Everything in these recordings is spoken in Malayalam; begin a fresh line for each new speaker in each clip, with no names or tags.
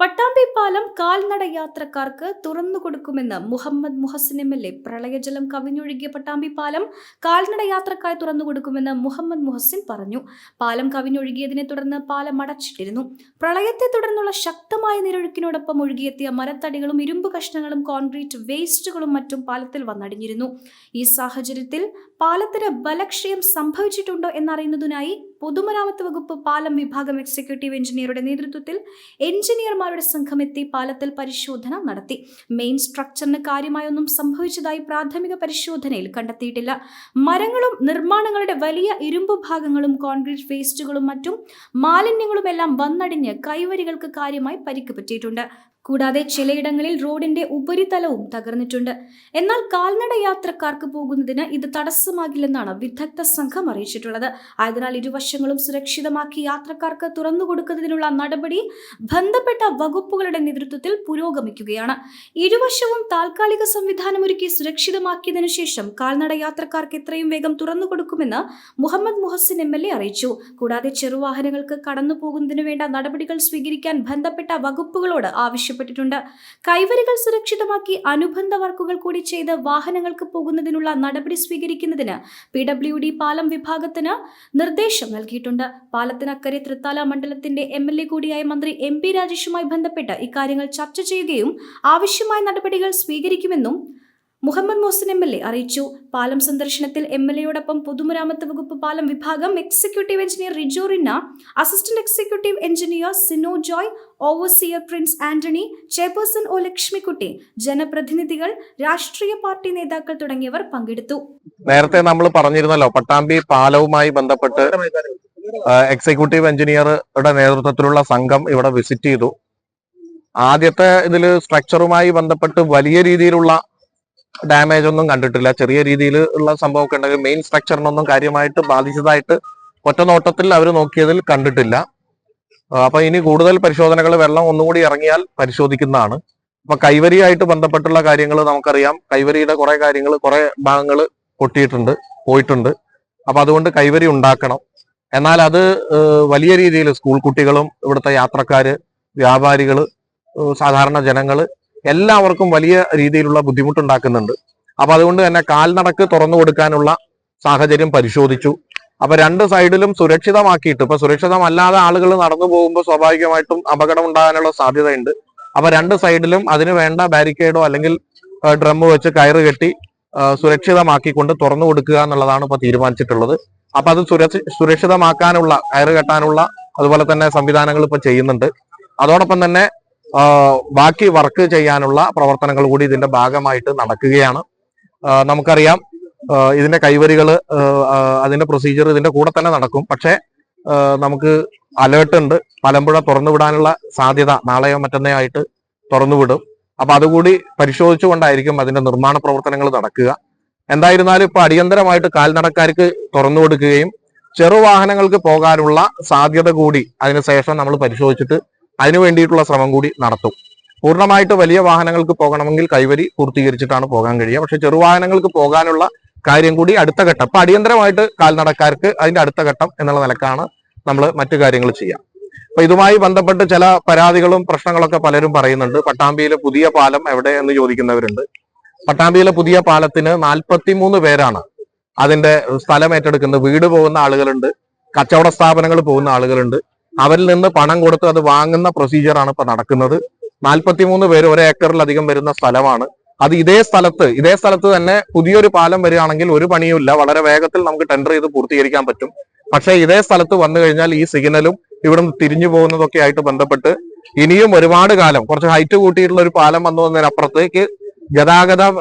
പട്ടാമ്പി പാലം കാൽനട യാത്രക്കാർക്ക് തുറന്നു കൊടുക്കുമെന്ന് Muhammad Muhsin M L A പ്രളയജലം കവിഞ്ഞൊഴുകിയ പട്ടാമ്പി പാലം കാൽനട യാത്രക്കായി തുറന്നു കൊടുക്കുമെന്ന് മുഹമ്മദ് മുഹസിൻ പറഞ്ഞു. പാലം കവിഞ്ഞൊഴുകിയതിനെ തുടർന്ന് പാലം അടച്ചിട്ടിരുന്നു. പ്രളയത്തെ തുടർന്നുള്ള ശക്തമായ നിരൊഴുക്കിനോടൊപ്പം ഒഴുകിയെത്തിയ മരത്തടികളും ഇരുമ്പ് കഷ്ണങ്ങളും കോൺക്രീറ്റ് വേസ്റ്റുകളും മറ്റും പാലത്തിൽ വന്നടിഞ്ഞിരുന്നു. ഈ സാഹചര്യത്തിൽ പാലത്തിന് ബലക്ഷയം സംഭവിച്ചിട്ടുണ്ടോ എന്നറിയുന്നതിനായി പൊതുമരാമത്ത് വകുപ്പ് പാലം വിഭാഗം എക്സിക്യൂട്ടീവ് എഞ്ചിനീയറുടെ നേതൃത്വത്തിൽ എഞ്ചിനീയർമാരുടെ സംഘം എത്തി പാലത്തിൽ പരിശോധന നടത്തി. മെയിൻ സ്ട്രക്ചറിന് കാര്യമായൊന്നും സംഭവിച്ചതായി പ്രാഥമിക പരിശോധനയിൽ കണ്ടെത്തിയിട്ടില്ല. മരങ്ങളും നിർമ്മാണങ്ങളുടെ വലിയ ഇരുമ്പ് ഭാഗങ്ങളും കോൺക്രീറ്റ് വേസ്റ്റുകളും മറ്റും മാലിന്യങ്ങളുമെല്ലാം വന്നടിഞ്ഞ് കൈവരികൾക്ക് കാര്യമായി പരിക്ക് പറ്റിയിട്ടുണ്ട്. കൂടാതെ ചിലയിടങ്ങളിൽ റോഡിന്റെ ഉപരിതലവും തകർന്നിട്ടുണ്ട്. എന്നാൽ കാൽനട യാത്രക്കാർക്ക് പോകുന്നതിന് ഇത് തടസ്സമാകില്ലെന്നാണ് വിദഗ്ധ സംഘം അറിയിച്ചിട്ടുള്ളത്. ആയതിനാൽ ഇരുവശങ്ങളും സുരക്ഷിതമാക്കി യാത്രക്കാർക്ക് തുറന്നു കൊടുക്കുന്നതിനുള്ള നടപടി ബന്ധപ്പെട്ട വകുപ്പുകളുടെ നേതൃത്വത്തിൽ പുരോഗമിക്കുകയാണ്. ഇരുവശവും താൽക്കാലിക സംവിധാനമൊരുക്കി സുരക്ഷിതമാക്കിയതിനു ശേഷം കാൽനട യാത്രക്കാർക്ക് എത്രയും വേഗം തുറന്നു കൊടുക്കുമെന്ന് Muhammad Muhsin M L A അറിയിച്ചു. കൂടാതെ ചെറുവാഹനങ്ങൾക്ക് കടന്നു പോകുന്നതിനു വേണ്ട നടപടികൾ സ്വീകരിക്കാൻ ബന്ധപ്പെട്ട വകുപ്പുകളോട് ആവശ്യപ്പെട്ടിട്ടുണ്ട്. കൈവരികൾ സുരക്ഷിതമാക്കി അനുബന്ധ വർക്കുകൾ കൂടി ചെയ്ത് വാഹനങ്ങൾക്ക് പോകുന്നതിനുള്ള നടപടി സ്വീകരിക്കുന്നതിന് പി ഡബ്ല്യു ഡി പാലം വിഭാഗത്തിന് നിർദ്ദേശം നൽകിയിട്ടുണ്ട്. പാലത്തിനക്കരെ തൃത്താല മണ്ഡലത്തിന്റെ എം എൽ എ കൂടിയായ മന്ത്രി എം പി രാജേഷുമായി ബന്ധപ്പെട്ട് ഇക്കാര്യങ്ങൾ ചർച്ച ചെയ്യുകയും ആവശ്യമായ നടപടികൾ സ്വീകരിക്കുമെന്നും Muhammad Mohsin M L A അറിയിച്ചു. പാലം സന്ദർശനത്തിൽ എം എൽ എയോടൊപ്പം പൊതുമരാമത്ത് വകുപ്പ് പാലം വിഭാഗം executive engineer Rijo Rinna assistant executive engineer Sino Joy overseer Prince Antony chairperson O Lakshmikutty ജനപ്രതിനിധികൾ രാഷ്ട്രീയ പാർട്ടി നേതാക്കൾ തുടങ്ങിയവർ പങ്കെടുത്തു.
നേരത്തെ നമ്മൾ പറഞ്ഞിരുന്നല്ലോ പട്ടാമ്പി പാലവുമായി ബന്ധപ്പെട്ട് എക്സിക്യൂട്ടീവ് എഞ്ചിനീയറുടെ നേതൃത്വത്തിലുള്ള സംഘം ഇവിടെ വിസിറ്റ് ചെയ്തു. ആദ്യത്തെ ഇതിൽ സ്ട്രക്ചറുമായി ബന്ധപ്പെട്ട് വലിയ രീതിയിലുള്ള ഡാമേജ് ഒന്നും കണ്ടിട്ടില്ല. ചെറിയ രീതിയിൽ ഉള്ള സംഭവമൊക്കെ ഉണ്ടെങ്കിൽ മെയിൻ സ്ട്രക്ചറിനൊന്നും കാര്യമായിട്ട് ബാധിച്ചതായിട്ട് ഒറ്റ നോട്ടത്തിൽ അവർ നോക്കിയതിൽ കണ്ടിട്ടില്ല. അപ്പൊ ഇനി കൂടുതൽ പരിശോധനകൾ വെള്ളം ഒന്നുകൂടി ഇറങ്ങിയാൽ പരിശോധിക്കുന്നതാണ്. അപ്പൊ കൈവരിയായിട്ട് ബന്ധപ്പെട്ടുള്ള കാര്യങ്ങൾ നമുക്കറിയാം. കൈവരിയുടെ കുറെ കാര്യങ്ങൾ കുറെ ഭാഗങ്ങൾ പൊട്ടിയിട്ടുണ്ട് പോയിട്ടുണ്ട്. അപ്പൊ അതുകൊണ്ട് കൈവരി ഉണ്ടാക്കണം. എന്നാൽ അത് വലിയ രീതിയിൽ സ്കൂൾ കുട്ടികളും ഇവിടുത്തെ യാത്രക്കാര് വ്യാപാരികൾ സാധാരണ ജനങ്ങൾ എല്ലാവർക്കും വലിയ രീതിയിലുള്ള ബുദ്ധിമുട്ടുണ്ടാക്കുന്നുണ്ട്. അപ്പൊ അതുകൊണ്ട് തന്നെ കാൽനടക്ക് തുറന്നു കൊടുക്കാനുള്ള സാഹചര്യം പരിശോധിച്ചു. അപ്പൊ രണ്ട് സൈഡിലും സുരക്ഷിതമാക്കിയിട്ട് ഇപ്പൊ സുരക്ഷിതമല്ലാതെ ആളുകൾ നടന്നു പോകുമ്പോൾ സ്വാഭാവികമായിട്ടും അപകടം ഉണ്ടാകാനുള്ള സാധ്യതയുണ്ട്. അപ്പൊ രണ്ട് സൈഡിലും അതിന് വേണ്ട ബാരിക്കേഡോ അല്ലെങ്കിൽ ഡ്രം വെച്ച് കയറ് കെട്ടി സുരക്ഷിതമാക്കിക്കൊണ്ട് തുറന്നു കൊടുക്കുക എന്നുള്ളതാണ് ഇപ്പൊ തീരുമാനിച്ചിട്ടുള്ളത്. അപ്പൊ അത് സുരക്ഷിതമാക്കാനുള്ള കയറ് കെട്ടാനുള്ള അതുപോലെ തന്നെ സംവിധാനങ്ങൾ ഇപ്പൊ ചെയ്യുന്നുണ്ട്. അതോടൊപ്പം തന്നെ ബാക്കി വർക്ക് ചെയ്യാനുള്ള പ്രവർത്തനങ്ങൾ കൂടി ഇതിന്റെ ഭാഗമായിട്ട് നടക്കുകയാണ്. നമുക്കറിയാം ഇതിന്റെ കൈവരികൾ അതിന്റെ പ്രൊസീജിയർ ഇതിന്റെ കൂടെ തന്നെ നടക്കും. പക്ഷേ നമുക്ക് അലേർട്ട് ഉണ്ട്. പലമ്പുഴ തുറന്നുവിടാനുള്ള സാധ്യത നാളെയോ മറ്റന്നേ ആയിട്ട് തുറന്നുവിടും. അപ്പൊ അതുകൂടി പരിശോധിച്ചുകൊണ്ടായിരിക്കും അതിന്റെ നിർമ്മാണ പ്രവർത്തനങ്ങൾ നടക്കുക. എന്തായിരുന്നാലും ഇപ്പൊ അടിയന്തരമായിട്ട് കാൽനടക്കാർക്ക് തുറന്നു കൊടുക്കുകയും ചെറുവാഹനങ്ങൾക്ക് പോകാനുള്ള സാധ്യത കൂടി അതിനുശേഷം നമ്മൾ പരിശോധിച്ചിട്ട് അതിനു വേണ്ടിയിട്ടുള്ള ശ്രമം കൂടി നടത്തും. പൂർണമായിട്ട് വലിയ വാഹനങ്ങൾക്ക് പോകണമെങ്കിൽ കൈവരി പൂർത്തീകരിച്ചിട്ടാണ് പോകാൻ കഴിയുക. പക്ഷെ ചെറുവാഹനങ്ങൾക്ക് പോകാനുള്ള കാര്യം കൂടി അടുത്ത ഘട്ടം. അപ്പൊ അടിയന്തരമായിട്ട് കാൽനടക്കാർക്ക് അതിന്റെ അടുത്ത ഘട്ടം എന്നുള്ള നിലക്കാണ് നമ്മൾ മറ്റു കാര്യങ്ങൾ ചെയ്യാം. അപ്പൊ ഇതുമായി ബന്ധപ്പെട്ട് ചില പരാതികളും പ്രശ്നങ്ങളൊക്കെ പലരും പറയുന്നുണ്ട്. പട്ടാമ്പിയിലെ പുതിയ പാലം എവിടെ എന്ന് ചോദിക്കുന്നവരുണ്ട്. പട്ടാമ്പിയിലെ പുതിയ പാലത്തിന് നാൽപ്പത്തിമൂന്ന് പേരാണ് അതിന്റെ സ്ഥലം ഏറ്റെടുക്കുന്നത്. വീട് പോകുന്ന ആളുകളുണ്ട്. കച്ചവട സ്ഥാപനങ്ങൾ പോകുന്ന ആളുകളുണ്ട്. അവരിൽ നിന്ന് പണം കൊടുത്ത് അത് വാങ്ങുന്ന പ്രൊസീജിയറാണ് ഇപ്പൊ നടക്കുന്നത്. നാൽപ്പത്തിമൂന്ന് പേര് ഒരു ഏക്കറിലധികം വരുന്ന സ്ഥലമാണ്. അത് ഇതേ സ്ഥലത്ത് ഇതേ സ്ഥലത്ത് തന്നെ പുതിയൊരു പാലം വരികയാണെങ്കിൽ ഒരു പണിയുമില്ല വളരെ വേഗത്തിൽ നമുക്ക് ടെൻഡർ ചെയ്ത് പൂർത്തീകരിക്കാൻ പറ്റും. പക്ഷേ ഇതേ സ്ഥലത്ത് വന്നു കഴിഞ്ഞാൽ ഈ സിഗ്നലും ഇവിടുന്ന് തിരിഞ്ഞു പോകുന്നതൊക്കെ ആയിട്ട് ബന്ധപ്പെട്ട് ഇനിയും ഒരുപാട് കാലം കുറച്ച് ഹൈറ്റ് കൂട്ടിയിട്ടുള്ള ഒരു പാലം വന്നു വന്നതിനപ്പുറത്തേക്ക് ഗതാഗതം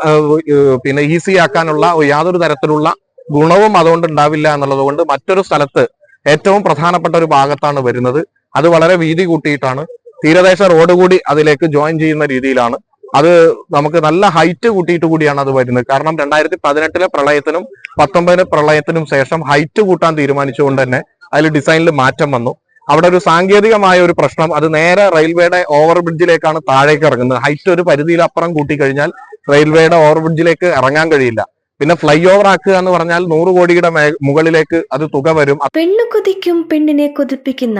പിന്നെ ഈസി ആക്കാനുള്ള യാതൊരു തരത്തിലുള്ള ഗുണവും അതുകൊണ്ട് ഉണ്ടാവില്ല എന്നുള്ളത് കൊണ്ട് മറ്റൊരു സ്ഥലത്ത് ഏറ്റവും പ്രധാനപ്പെട്ട ഒരു ഭാഗത്താണ് വരുന്നത്. അത് വളരെ വീതി കൂട്ടിയിട്ടാണ്. തീരദേശ റോഡ് കൂടി അതിലേക്ക് ജോയിൻ ചെയ്യുന്ന രീതിയിലാണ്. അത് നമുക്ക് നല്ല ഹൈറ്റ് കൂട്ടിയിട്ട് കൂടിയാണ് അത് വരുന്നത്. കാരണം രണ്ടായിരത്തി പതിനെട്ടിലെ പ്രളയത്തിനും പത്തൊമ്പതിലെ പ്രളയത്തിനും ശേഷം ഹൈറ്റ് കൂട്ടാൻ തീരുമാനിച്ചുകൊണ്ട് തന്നെ അതിൽ ഡിസൈനിൽ മാറ്റം വന്നു. അവിടെ ഒരു സാങ്കേതികമായ ഒരു പ്രശ്നം. അത് നേരെ റെയിൽവേയുടെ ഓവർ ബ്രിഡ്ജിലേക്കാണ് താഴേക്ക് ഇറങ്ങുന്നത്. ഹൈറ്റ് ഒരു പരിധിയിൽ അപ്പുറം കൂട്ടിക്കഴിഞ്ഞാൽ റെയിൽവേയുടെ ഓവർ ബ്രിഡ്ജിലേക്ക് ഇറങ്ങാൻ കഴിയില്ല. പിന്നെ ഫ്ലൈ ഓവർ ആക്കുക എന്ന് പറഞ്ഞാൽ നൂറ് കോടിയുടെ മുകളിലേക്ക് അത് തുക വരും.
പെണ്ണു കൊതിക്കും പെണ്ണിനെ കൊതിപ്പിക്കുന്ന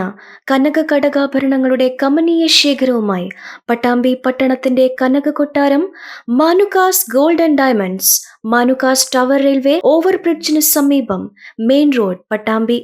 കനക കടകാഭരണങ്ങളുടെ കമനീയ ശേഖരവുമായി പട്ടാമ്പി പട്ടണത്തിന്റെ കനക കൊട്ടാരം Manukas gold and diamonds Manukas tower railway over ഓവർബ്രിഡ്ജിന് സമീപം മെയിൻ റോഡ് പട്ടാമ്പി